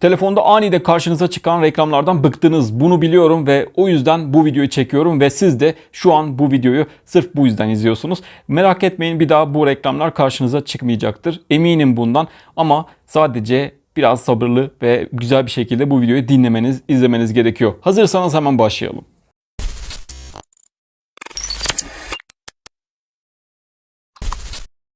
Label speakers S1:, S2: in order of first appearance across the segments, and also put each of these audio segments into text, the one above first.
S1: Telefonda aniden karşınıza çıkan reklamlardan bıktınız. Bunu biliyorum ve o yüzden bu videoyu çekiyorum ve siz de şu an bu videoyu sırf bu yüzden izliyorsunuz. Merak etmeyin bir daha bu reklamlar karşınıza çıkmayacaktır. Eminim bundan ama sadece biraz sabırlı ve güzel bir şekilde bu videoyu dinlemeniz, izlemeniz gerekiyor. Hazırsanız hemen başlayalım.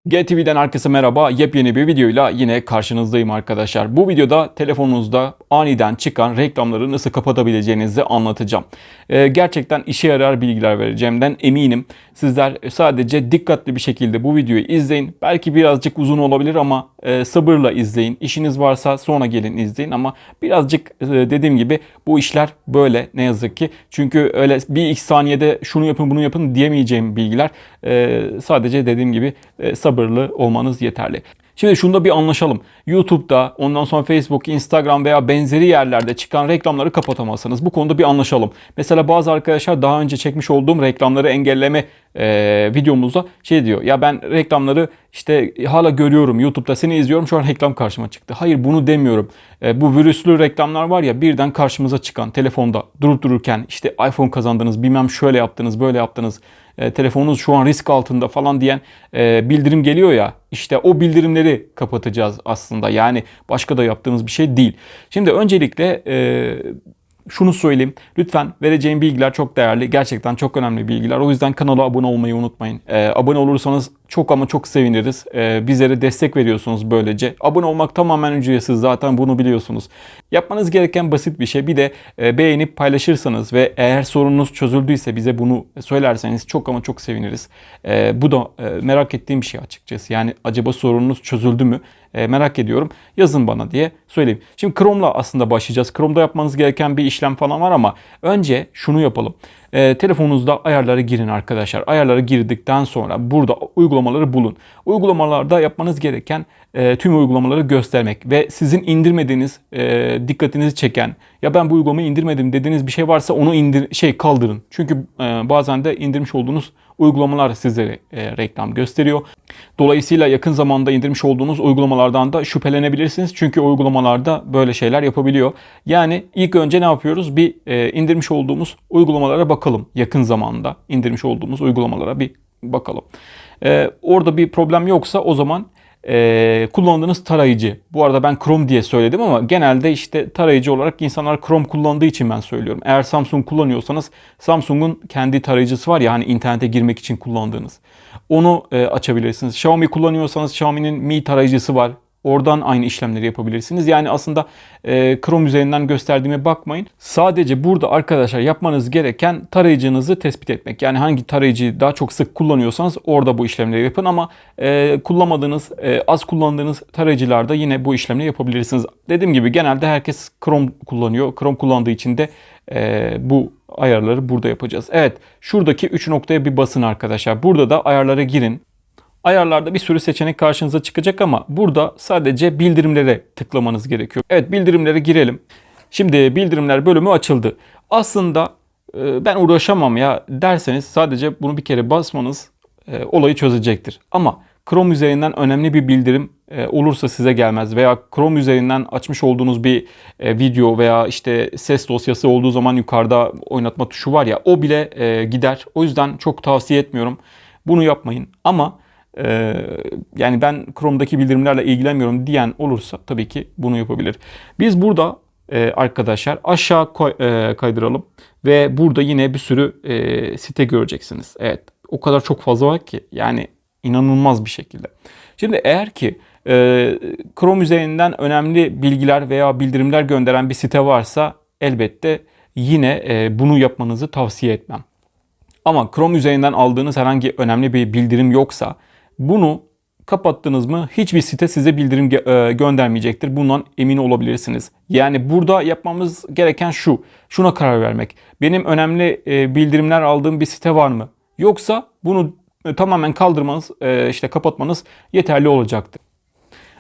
S1: GTV'den herkese merhaba. Yepyeni bir videoyla yine karşınızdayım arkadaşlar. Bu videoda telefonunuzda aniden çıkan reklamları nasıl kapatabileceğinizi anlatacağım. Ee, gerçekten işe yarar bilgiler vereceğimden eminim. Sizler sadece dikkatli bir şekilde bu videoyu izleyin. Belki birazcık uzun olabilir ama e, sabırla izleyin. İşiniz varsa sonra gelin izleyin ama birazcık e, dediğim gibi bu işler böyle ne yazık ki. Çünkü öyle bir iki saniyede şunu yapın bunu yapın diyemeyeceğim bilgiler. E, sadece dediğim gibi e, sabırlı olmanız yeterli. Şimdi şunda bir anlaşalım. YouTube'da, ondan sonra Facebook, Instagram veya benzeri yerlerde çıkan reklamları kapatamazsınız. Bu konuda bir anlaşalım. Mesela bazı arkadaşlar daha önce çekmiş olduğum reklamları engelleme e, videomuzda şey diyor. Ya ben reklamları işte hala görüyorum YouTube'da seni izliyorum şu an reklam karşıma çıktı. Hayır bunu demiyorum. E, bu virüslü reklamlar var ya birden karşımıza çıkan telefonda durup dururken işte iPhone kazandınız bilmem şöyle yaptınız böyle yaptınız e, telefonunuz şu an risk altında falan diyen e, bildirim geliyor ya işte o bildirimleri kapatacağız aslında yani başka da yaptığımız bir şey değil. Şimdi öncelikle e, şunu söyleyeyim. Lütfen vereceğim bilgiler çok değerli. Gerçekten çok önemli bilgiler. O yüzden kanala abone olmayı unutmayın. Ee, abone olursanız çok ama çok seviniriz. Ee, bizlere destek veriyorsunuz böylece. Abone olmak tamamen ücretsiz zaten bunu biliyorsunuz. Yapmanız gereken basit bir şey. Bir de e, beğenip paylaşırsanız ve eğer sorununuz çözüldüyse bize bunu söylerseniz çok ama çok seviniriz. Ee, bu da e, merak ettiğim bir şey açıkçası. Yani acaba sorununuz çözüldü mü? E, merak ediyorum. Yazın bana diye söyleyeyim. Şimdi Chrome'la aslında başlayacağız. Chrome'da yapmanız gereken bir işlem falan var ama önce şunu yapalım. E, telefonunuzda ayarlara girin arkadaşlar. Ayarlara girdikten sonra burada uygulamaları bulun. Uygulamalarda yapmanız gereken e, tüm uygulamaları göstermek ve sizin indirmediğiniz, e, dikkatinizi çeken ya ben bu uygulamayı indirmedim dediğiniz bir şey varsa onu indir şey kaldırın. Çünkü e, bazen de indirmiş olduğunuz uygulamalar sizlere e, reklam gösteriyor. Dolayısıyla yakın zamanda indirmiş olduğunuz uygulamalardan da şüphelenebilirsiniz. Çünkü uygulamalarda böyle şeyler yapabiliyor. Yani ilk önce ne yapıyoruz? Bir e, indirmiş olduğumuz uygulamalara bakalım. Yakın zamanda indirmiş olduğumuz uygulamalara bir bakalım. E, orada bir problem yoksa o zaman e, kullandığınız tarayıcı. Bu arada ben Chrome diye söyledim ama genelde işte tarayıcı olarak insanlar Chrome kullandığı için ben söylüyorum. Eğer Samsung kullanıyorsanız Samsung'un kendi tarayıcısı var ya hani internete girmek için kullandığınız. Onu e, açabilirsiniz. Xiaomi kullanıyorsanız Xiaomi'nin Mi tarayıcısı var. Oradan aynı işlemleri yapabilirsiniz. Yani aslında e, Chrome üzerinden gösterdiğime bakmayın. Sadece burada arkadaşlar yapmanız gereken tarayıcınızı tespit etmek. Yani hangi tarayıcıyı daha çok sık kullanıyorsanız orada bu işlemleri yapın ama e, kullanmadığınız, e, az kullandığınız tarayıcılarda yine bu işlemleri yapabilirsiniz. Dediğim gibi genelde herkes Chrome kullanıyor. Chrome kullandığı için de e, bu ayarları burada yapacağız. Evet şuradaki 3 noktaya bir basın arkadaşlar. Burada da ayarlara girin. Ayarlarda bir sürü seçenek karşınıza çıkacak ama burada sadece bildirimlere tıklamanız gerekiyor. Evet bildirimlere girelim. Şimdi bildirimler bölümü açıldı. Aslında e, ben uğraşamam ya derseniz sadece bunu bir kere basmanız e, olayı çözecektir. Ama Chrome üzerinden önemli bir bildirim e, olursa size gelmez veya Chrome üzerinden açmış olduğunuz bir video veya işte ses dosyası olduğu zaman yukarıda oynatma tuşu var ya o bile gider. O yüzden çok tavsiye etmiyorum. Bunu yapmayın. Ama ee, yani ben Chrome'daki bildirimlerle ilgilenmiyorum diyen olursa tabii ki bunu yapabilir. Biz burada e, arkadaşlar aşağı e, kaydıralım ve burada yine bir sürü e, site göreceksiniz. Evet o kadar çok fazla var ki yani inanılmaz bir şekilde. Şimdi eğer ki Chrome üzerinden önemli bilgiler veya bildirimler gönderen bir site varsa elbette yine bunu yapmanızı tavsiye etmem. Ama Chrome üzerinden aldığınız herhangi önemli bir bildirim yoksa bunu kapattınız mı hiçbir site size bildirim e, göndermeyecektir. Bundan emin olabilirsiniz. Yani burada yapmamız gereken şu. Şuna karar vermek. Benim önemli e, bildirimler aldığım bir site var mı? Yoksa bunu e, tamamen kaldırmanız, işte kapatmanız yeterli olacaktır.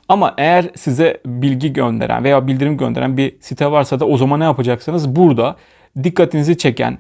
S1: Ama eğer size bilgi gönderen veya bildirim gönderen bir site varsa da o zaman ne yapacaksınız? Burada dikkatinizi çeken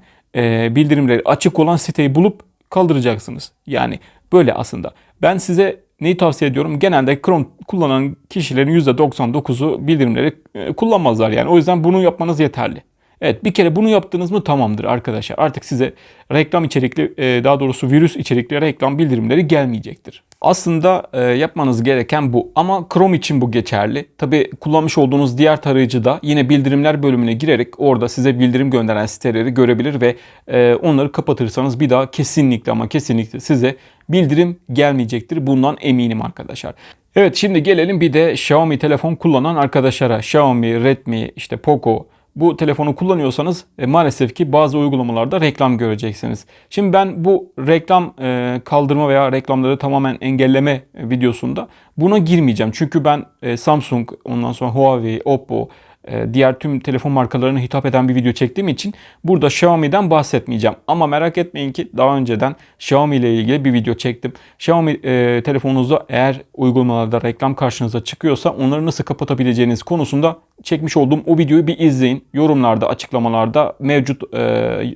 S1: bildirimleri açık olan siteyi bulup kaldıracaksınız. Yani böyle aslında. Ben size neyi tavsiye ediyorum? Genelde Chrome kullanan kişilerin %99'u bildirimleri e, kullanmazlar yani. O yüzden bunu yapmanız yeterli. Evet bir kere bunu yaptınız mı tamamdır arkadaşlar. Artık size reklam içerikli e, daha doğrusu virüs içerikli reklam bildirimleri gelmeyecektir. Aslında e, yapmanız gereken bu ama Chrome için bu geçerli. Tabi kullanmış olduğunuz diğer tarayıcıda yine bildirimler bölümüne girerek orada size bildirim gönderen siteleri görebilir ve e, onları kapatırsanız bir daha kesinlikle ama kesinlikle size bildirim gelmeyecektir. Bundan eminim arkadaşlar. Evet şimdi gelelim bir de Xiaomi telefon kullanan arkadaşlara. Xiaomi, Redmi, işte Poco, bu telefonu kullanıyorsanız e, maalesef ki bazı uygulamalarda reklam göreceksiniz. Şimdi ben bu reklam e, kaldırma veya reklamları tamamen engelleme e, videosunda buna girmeyeceğim. Çünkü ben e, Samsung, ondan sonra Huawei, Oppo, e, diğer tüm telefon markalarına hitap eden bir video çektiğim için burada Xiaomi'den bahsetmeyeceğim. Ama merak etmeyin ki daha önceden Xiaomi ile ilgili bir video çektim. Xiaomi e, telefonunuzda eğer uygulamalarda reklam karşınıza çıkıyorsa onları nasıl kapatabileceğiniz konusunda çekmiş olduğum o videoyu bir izleyin. Yorumlarda, açıklamalarda mevcut e,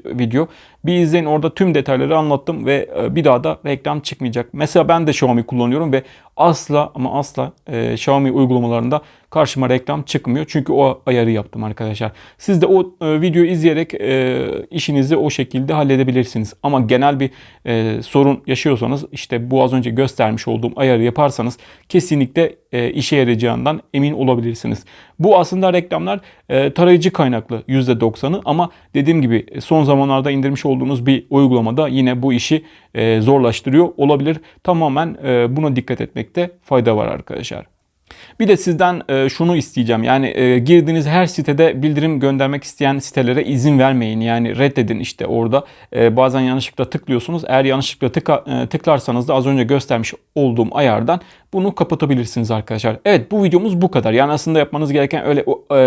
S1: video. Bir izleyin orada tüm detayları anlattım ve e, bir daha da reklam çıkmayacak. Mesela ben de Xiaomi kullanıyorum ve asla ama asla e, Xiaomi uygulamalarında karşıma reklam çıkmıyor. Çünkü o ayarı yaptım arkadaşlar. Siz de o e, videoyu izleyerek e, işinizi o şekilde halledebilirsiniz. Ama genel bir e, sorun yaşıyorsanız işte bu az önce göstermiş olduğum ayarı yaparsanız kesinlikle e, işe yarayacağından emin olabilirsiniz. Bu aslında reklamlar e, tarayıcı kaynaklı %90'ı ama dediğim gibi son zamanlarda indirmiş olduğunuz bir uygulamada yine bu işi e, zorlaştırıyor olabilir. Tamamen e, buna dikkat etmekte fayda var arkadaşlar. Bir de sizden e, şunu isteyeceğim. Yani e, girdiğiniz her sitede bildirim göndermek isteyen sitelere izin vermeyin. Yani reddedin işte orada. E, bazen yanlışlıkla tıklıyorsunuz. Eğer yanlışlıkla tıklarsanız da az önce göstermiş olduğum ayardan bunu kapatabilirsiniz arkadaşlar. Evet bu videomuz bu kadar. Yani aslında yapmanız gereken öyle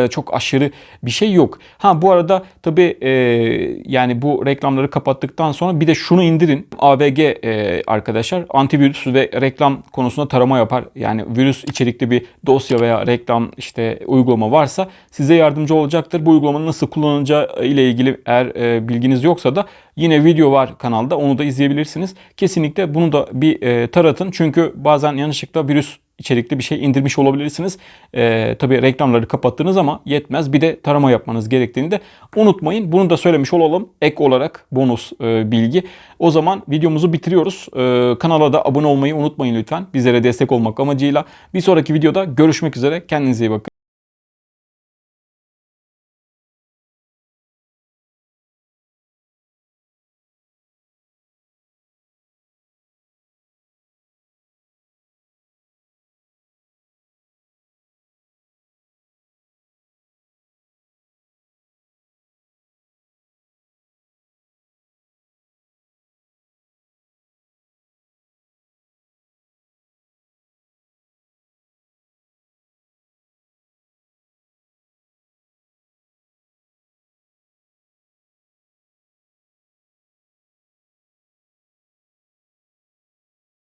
S1: çok aşırı bir şey yok. Ha bu arada tabii e, yani bu reklamları kapattıktan sonra bir de şunu indirin. AVG arkadaşlar antivirüs ve reklam konusunda tarama yapar. Yani virüs içerikli bir dosya veya reklam işte uygulama varsa size yardımcı olacaktır. Bu uygulamanın nasıl kullanılacağı ile ilgili eğer e, bilginiz yoksa da yine video var kanalda. Onu da izleyebilirsiniz. Kesinlikle bunu da bir e, taratın. Çünkü bazen yanlışlıkla virüs içerikli bir şey indirmiş olabilirsiniz. Ee, tabii reklamları kapattınız ama yetmez. Bir de tarama yapmanız gerektiğini de unutmayın. Bunu da söylemiş olalım. Ek olarak bonus e, bilgi. O zaman videomuzu bitiriyoruz. Ee, kanala da abone olmayı unutmayın lütfen. Bizlere destek olmak amacıyla. Bir sonraki videoda görüşmek üzere. Kendinize iyi bakın.